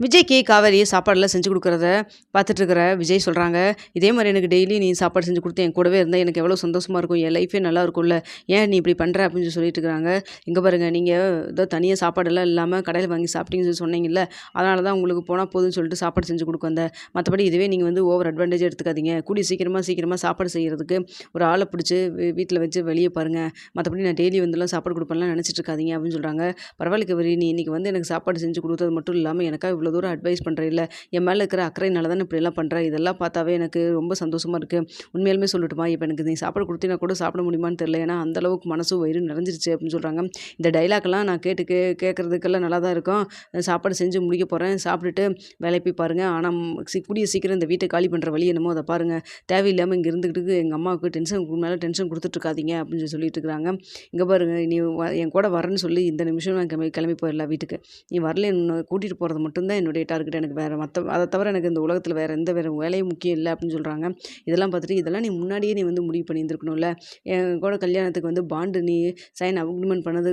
விஜய்க்கு காவேரி சாப்பாடெல்லாம் செஞ்சு கொடுக்குறத பார்த்துட்டு இருக்கிற விஜய் சொல்கிறாங்க இதே மாதிரி எனக்கு டெய்லி நீ சாப்பாடு செஞ்சு கொடுத்து என் கூடவே இருந்தால் எனக்கு எவ்வளோ சந்தோஷமாக இருக்கும் என் லைஃபே நல்லா இருக்கும்ல ஏன் நீ இப்படி பண்ணுற அப்படின்னு சொல்லி சொல்லிட்டு இருக்கிறாங்க. இங்கே பாருங்கள் நீங்கள் ஏதோ தனியாக சாப்பாடெல்லாம் இல்லாமல் கடையில் வாங்கி சாப்பிட்டீங்கன்னு சொல்லி சொன்னீங்கல்ல அதனால தான் உங்களுக்கு போனால் போதும்னு சொல்லிட்டு சாப்பாடு செஞ்சு கொடுக்க வந்தேன் மற்றபடி இதுவே நீங்கள் வந்து ஓவர் அட்வான்டேஜ் எடுத்துக்காதீங்க. கூடி சீக்கிரமாக சீக்கிரமாக சாப்பாடு செய்கிறதுக்கு ஒரு ஆளை பிடிச்சி வீட்டில் வச்சு வெளியே பாருங்கள் மற்றபடி நான் டெய்லி வந்துலாம் சாப்பாடு கொடுப்பேன்லாம் நினச்சிட்டு இருக்காதீங்க அப்படின்னு சொல்கிறாங்க பரவாயில்ல கவரி நீ இன்றைக்கி வந்து எனக்கு சாப்பாடு செஞ்சு கொடுத்தது மட்டும் இல்லாமல் எனக்காக இவ்வளோ தூரம் அட்வைஸ் பண்ணுற இல்லை என் மேலே இருக்கிற அக்கறையினால தான் இப்படிலாம் பண்ணுறேன் இதெல்லாம் பார்த்தாவே எனக்கு ரொம்ப சந்தோஷமாக இருக்குது உண்மையிலுமே சொல்லட்டுமா? இப்போ எனக்கு நீ சாப்பாடு கொடுத்தினா கூட சாப்பிட முடியுமான்னு தெரியல. ஏன்னா அந்தளவுக்கு மனசு வயிறு நிறைஞ்சிருச்சு அப்படின்னு சொல்கிறாங்க இந்த டைலாக்லாம் நான் கேட்டு கே கேட்குறதுக்கெல்லாம் நல்லா தான் இருக்கும். சாப்பாடு செஞ்சு முடிக்க போகிறேன் சாப்பிட்டுட்டு வேலை போய் பாருங்கள் ஆனால் சி கூடிய சீக்கிரம் இந்த வீட்டை காலி பண்ணுற வழி என்னமோ அதை பாருங்கள் தேவையில்லாமல் இங்கே இருந்துக்கிட்டு எங்கள் அம்மாவுக்கு டென்ஷன் மேலே டென்ஷன் கொடுத்துட்ருக்காதீங்க அப்படின்னு சொல்லி சொல்லிட்டு இருக்கிறாங்க இங்கே பாருங்கள் நீ வ- என் கூட வரேன்னு சொல்லி இந்த நிமிஷம் நான் கிளம்பி கிளம்பி போயிடலாம் வீட்டுக்கு. நீ வரல கூட்டிகிட்டு போகிறது மட்டும்தான் என்னுடைய டார்கெட் எனக்கு வேறு மற்ற அதை தவிர எனக்கு இந்த உலகத்தில் வேறு எந்த வேறு வேலையும் முக்கியம் இல்லை அப்படின்னு சொல்கிறாங்க இதெல்லாம் பார்த்துட்டு இதெல்லாம் நீ முன்னாடியே நீ வந்து முடிவு பண்ணியிருந்துருக்கணும்ல. என் கூட கல்யாணத்துக்கு வந்து பாண்டு நீ சைன் அக்ரிமெண்ட் பண்ணது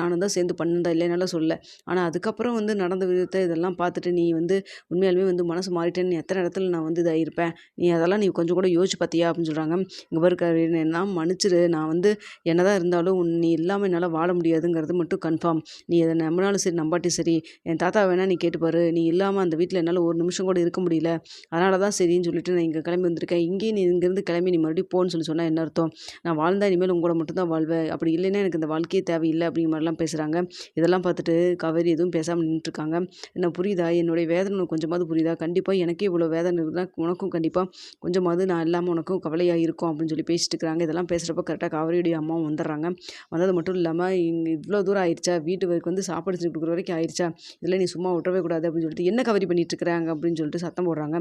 நானும் தான் சேர்ந்து பண்ணதா இல்லைனாலும் சொல்ல ஆனால் அதுக்கப்புறம் வந்து நடந்த விதத்தை இதெல்லாம் பார்த்துட்டு நீ வந்து உண்மையாலுமே வந்து மனசு மாறிட்டேன்னு எத்தனை இடத்துல நான் வந்து இதாகிருப்பேன் நீ அதெல்லாம் நீ கொஞ்சம் கூட யோசிச்சு பார்த்தியா அப்படின்னு சொல்கிறாங்க இங்கே பாருக்காரு நான் மன்னிச்சிரு. நான் வந்து என்னதான் இருந்தாலும் உன் நீ இல்லாமல் என்னால் வாழ முடியாதுங்கிறது மட்டும் கன்ஃபார்ம் நீ எதை நம்பினாலும் சரி நம்பாட்டி சரி என் தாத்தா வேணால் நீ கேட்டுப்பாரு. நீ இல்லாமல் அந்த வீட்டில் என்னால் ஒரு நிமிஷம் கூட இருக்க முடியல. அதனால தான் சரின்னு சொல்லிட்டு நான் இங்கே கிளம்பி வந்திருக்கேன். இங்கேயும் நீ இங்கேருந்து கிளம்பி நீ மறுபடியும் போன்னு சொல்லி சொன்னால் என்ன அர்த்தம்? நான் வாழ்ந்தா இனிமேல் உங்களோட மட்டும்தான் வாழ்வேன். அப்படி இல்லைன்னா எனக்கு இந்த வாழ்க்கையே தேவையில்லை அப்படிங்கிற மாதிரிலாம் பேசுகிறாங்க இதெல்லாம் பார்த்துட்டு கவரி எதுவும் பேசாமல் நின்றுருக்காங்க என்ன புரியுதா? என்னுடைய வேதனை கொஞ்சமாவது புரியுதா? கண்டிப்பாக எனக்கே இவ்வளோ வேதனை இருந்தால் உனக்கும் கண்டிப்பாக கொஞ்சமாவது நான் இல்லாமல் உனக்கும் கவலையாக இருக்கும் அப்படின்னு சொல்லி பேசிட்டு இருக்கிறாங்க. இதெல்லாம் பேசுகிறப்ப கரெக்டாக காவேரியுடைய அம்மாவும் வந்துடுறாங்க. வந்தது மட்டும் இல்லாமல் இங்கே இவ்வளோ தூரம் ஆயிடுச்சா? வீட்டு வரைக்கும் வந்து சாப்பாடு செஞ்சு கொடுக்குற வரைக்கும் ஆயிடுச்சா? இதில் நீ சும்மா விட்டுறவே கூடாது அப்படின்னு சொல்லிட்டு என்ன கவரி பண்ணிட்டு இருக்கிறாங்க அப்படின்னு சொல்லிட்டு சத்தம் போடுறாங்க.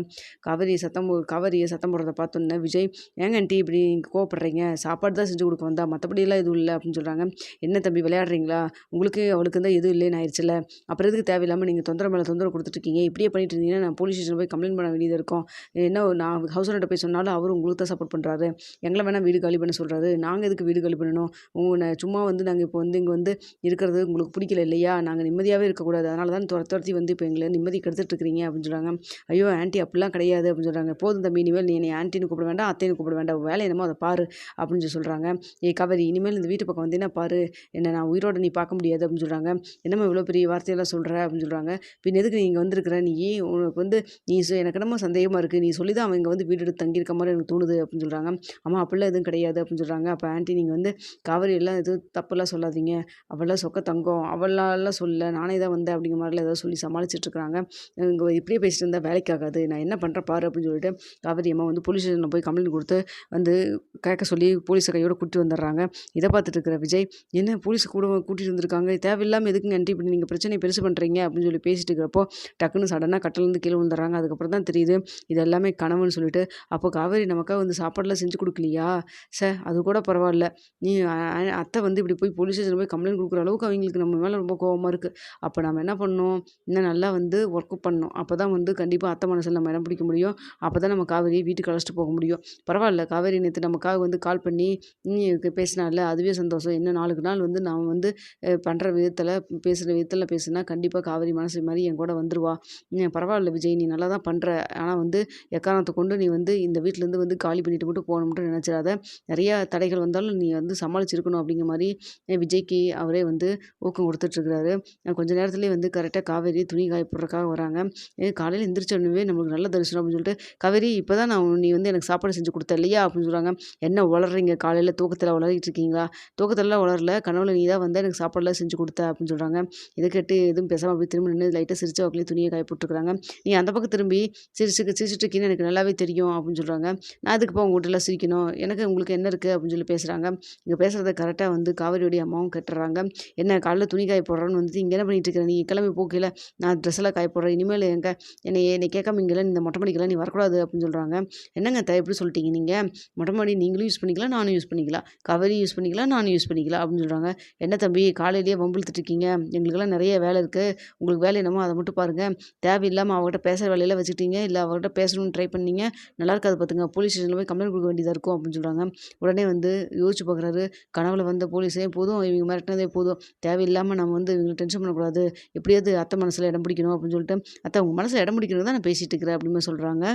கவரி சத்தம் கவரியை சத்தம் போடுறத பார்த்தோன்னே விஜய் ஏங்க ஆண்டி இப்படி நீங்கள் கோவப்படுறீங்க? சாப்பாடு தான் செஞ்சு கொடுக்க வந்தா மற்றபடியெல்லாம் எதுவும் இல்லை. அப்படின்னு சொல்கிறாங்க என்ன தம்பி விளையாடுறீங்களா? உங்களுக்கு அவளுக்கு தான் எதுவும் இல்லைன்னு ஆயிடுச்சுல அப்புறம் எதுக்கு தேவையில்லாமல் நீங்கள் தொந்தரவு மேலே தொந்தரவு கொடுத்துட்ருக்கீங்க இப்படியே பண்ணிட்டு இருந்தீங்கன்னா நான் போலீஸ் ஸ்டேஷன் போய் கம்ப்ளைண்ட் பண்ண வேண்டியது இருக்கும். என்ன நான் ஹவுஸ் ஓனர்கிட்ட போய் சொன்னாலும் அவர் உங்களுக்கு தான் சப்போர்ட் பண்ணுறாரு எங்களை வேணால் வீடு காலி பண்ண சொல்கிறாரு நாங்கள் எதுக்கு வீடு காலி பண்ணணும்? உங்களை சும்மா வந்து நாங்கள் இப்போ வந்து இங்கே வந்து இருக்கிறது உங்களுக்கு பிடிக்கல இல்லையா? நாங்கள் நிம்மதியாகவே இருக்கக்கூடாது. அதனால தான் துர துரத்தி வந்து இப்போ எங்களை நிம்மதி கெடுத்துட்ருக்கிறீங்க அப்படின்னு சொல்கிறாங்க ஐயோ ஆன்ட்டி அப்படிலாம் கிடையாது அப்படின்னு சொல்கிறாங்க போதும் தம்பி இனிமேல் நீ என்னை ஆன்ட்டின்னு கூப்பிட வேண்டாம் அத்தைன்னு கூப்பிட வேண்டாம். வேலை என்னமோ அதை பாரு அப்படின்னு சொல்லி சொல்கிறாங்க ஏ கவரி இனிமேல் இந்த வீட்டு பக்கம் வந்தீங்கன்னா பாரு? என்ன நான் உயிரோட நீ பார்க்க முடியாது அப்படின்னு சொல்கிறாங்க என்னம்மா இவ்வளோ பெரிய வார்த்தையெல்லாம் சொல்கிற அப்படின்னு சொல்கிறாங்க பின் எதுக்கு நீ இங்கே வந்திருக்கிற? நீ ஏன் உனக்கு வந்து நீ சொ- எனக்கு என்னமோ சந்தேகமாக இருக்குது நீ சொல்லி தான் அவன் இங்கே வந்து வீடு எடுத்து தங்கியிருக்க மாதிரி எனக்கு தோணுது அப்படின்னு சொல்கிறாங்க அம்மா அப்படிலாம் எதுவும் கிடையாது அப்படின்னு சொல்கிறாங்க அப்போ ஆன்ட்டி நீங்கள் வந்து கவரி எல்லாம் எதுவும் தப்பெல்லாம் சொல்லாதீங்க. அவளாம் சொக்க தங்கம். அவளாலாம் சொல்ல நானே தான் வந்தேன் அப்படிங்கிற மாதிரிலாம் ஏதோ சொல்லி சமாளிச்சிட்டு இருக்கிறாங்க இங்கே இப்படியே பேசிட்டு இருந்தால் வேலைக்கு ஆகாது. நான் என்ன பண்ணுற பாரு அப்படின்னு சொல்லிட்டு காவேரி அம்மா வந்து போலீஸ் ஸ்டேஷனில் போய் கம்ப்ளைண்ட் கொடுத்து வந்து கேட்க சொல்லி போலீஸை கையோடு கூட்டி வந்துடுறாங்க. இதை பார்த்துட்டு இருக்கிற விஜய் என்ன போலீஸ் கூட கூட்டிகிட்டு வந்திருக்காங்க? தேவையில்லாமல் எதுக்குங்க ஆண்டி இப்படி நீங்கள் பிரச்சனையை பெருசு பண்ணுறீங்க அப்படின்னு சொல்லி பேசிட்டு இருக்கிறப்போ டக்குன்னு சடனாக கட்டிலேருந்து கீழே விழுந்துறாங்க அதுக்கப்புறம் தான் தெரியுது இது எல்லாமே கனவுன்னு சொல்லிட்டு அப்போ காவேரி நமக்காக வந்து சாப்பாடெலாம் செஞ்சு கொடுக்கலையா? சார் அது கூட பரவாயில்ல. நீ அத்தை வந்து இப்படி போய் போலீஸ் ஸ்டேஷன் போய் கம்ப்ளைண்ட் கொடுக்குற அளவுக்கு அவங்களுக்கு நம்ம மேலே ரொம்ப கோவமாக இருக்குது அப்போ நம்ம என்ன பண்ணணும்? இன்னும் நல்லா வந்து ஒர்க்கு பண்ணணும். அப்போ தான் வந்து கண்டிப்பாக அத்தை மனசில் நம்ம இடம் பிடிக்க முடியும். அப்போ தான் நம்ம காவேரியை வீட்டுக்கு அழைச்சிட்டு போக முடியும். பரவாயில்ல காவேரி நேற்று நமக்காக வந்து கால் பண்ணி நீ பேசினால அதுவே சந்தோஷம். இன்னும் நாளுக்கு நாள் வந்து நான் வந்து பண்ணுற விதத்தில் பேசுகிற விதத்தில் பேசுனா கண்டிப்பாக காவேரி மனசு மாதிரி என் கூட வந்துடுவா பரவாயில்ல விஜய் நீ நல்லா தான் பண்ணுற ஆனால் வந்து எக்காரணத்தை கொண்டு நீ வந்து இந்த வீட்டிலேருந்து வந்து காலி பண்ணிட்டு மட்டும் போகணும்ட்டு நினச்சிடாத. நிறையா தடைகள் வந்தாலும் நீ வந்து சமாளிச்சிருக்கணும் அப்படிங்கிற மாதிரி விஜய்க்கு அவரே வந்து ஊக்கம் கொடுத்துட்ருக்கிறாரு கொஞ்ச நேரத்துலேயே வந்து கரெக்டாக காவேரி துணி காய போடுறதுக்காக வராங்க. காலையில் எந்திரிச்ச உடனே நம்மளுக்கு நல்ல தரிசனம் அப்படின்னு சொல்லிட்டு கவரி இப்போ தான் நான் நீ வந்து எனக்கு சாப்பாடு செஞ்சு கொடுத்த இல்லையா? அப்படின்னு சொல்கிறாங்க என்ன உளறீங்க? காலையில் தூக்கத்தில் உளறிட்டு இருக்கீங்களா? தூக்கத்திலலாம் உளரல கனவுல நீ தான் வந்து எனக்கு சாப்பாடுலாம் செஞ்சு கொடுத்த அப்படின்னு சொல்கிறாங்க இதை கேட்டு எதுவும் பேசாமல் அப்படி திரும்பி நின்று லைட்டாக சிரிச்ச வாக்கிலே துணியை காய போட்டுருக்காங்க நீ அந்த பக்கம் திரும்பி சிரிச்சுக்கு சிரிச்சுட்டு இருக்கீன்னு எனக்கு நல்லாவே தெரியும் அப்படின்னு சொல்கிறாங்க நான் அதுக்கு இப்போ உங்கள்கிட்டலாம் சிரிக்கணும்? எனக்கு உங்களுக்கு என்ன இருக்குது அப்படின்னு சொல்லி பேசுகிறாங்க இங்கே பேசுகிறத கரெக்டாக வந்து காவேரியோடைய அம்மாவும் கட்டுறாங்க. என்ன காலையில் துணி காய போடுறோன்னு வந்துட்டு இங்கே என்ன பண்ணிட்டு இருக்கிற நீ கிளம்பி போக்கையில் நான் ட்ரெஸ் ட்ரெஸ்ஸில் காய இனிமேல் எங்க? என்னை என்னை கேட்காம இங்கெல்லாம் இந்த மொட்டை மாடிக்கெல்லாம் நீ வரக்கூடாது அப்படின்னு சொல்கிறாங்க என்னங்க த எப்படி சொல்லிட்டீங்க நீங்கள் மொட்டை மாடி நீங்களும் யூஸ் பண்ணிக்கலாம் நானும் யூஸ் பண்ணிக்கலாம். கவரி யூஸ் பண்ணிக்கலாம் நானும் யூஸ் பண்ணிக்கலாம் அப்படின்னு சொல்கிறாங்க என்ன தம்பி காலையிலேயே வம்புழுத்துட்டுருக்கீங்க எங்களுக்கெல்லாம் நிறைய வேலை இருக்குது உங்களுக்கு வேலை என்னமோ அதை மட்டும் பாருங்கள் தேவையில்லாமல் அவர்கிட்ட பேசுகிற வேலையெல்லாம் வச்சுக்கிட்டீங்க. இல்லை அவர்கிட்ட பேசணும்னு ட்ரை பண்ணீங்க. நல்லா இருக்காது பார்த்துங்க. போலீஸ் ஸ்டேஷனில் போய் கம்ப்ளைண்ட் கொடுக்க வேண்டியதாக இருக்கும் அப்படின்னு சொல்கிறாங்க உடனே வந்து யோசிச்சு பார்க்குறாரு. கனவுல வந்த போலீஸே போதும் இவங்க மிரட்டினதே போதும். தேவையில்லாமல் நம்ம வந்து இவங்களை டென்ஷன் பண்ணக்கூடாது. எப்படியாவது அத்தை மனசில் இடம் பிடிக்கணும். பிடிக்கணும் அப்படின்னு சொல்லிட்டு அத்தை உங்கள் மனசை இடம் பிடிக்கிறது தான் நான் பேசிகிட்டு இருக்கிறேன் அப்படின்னு சொல்கிறாங்க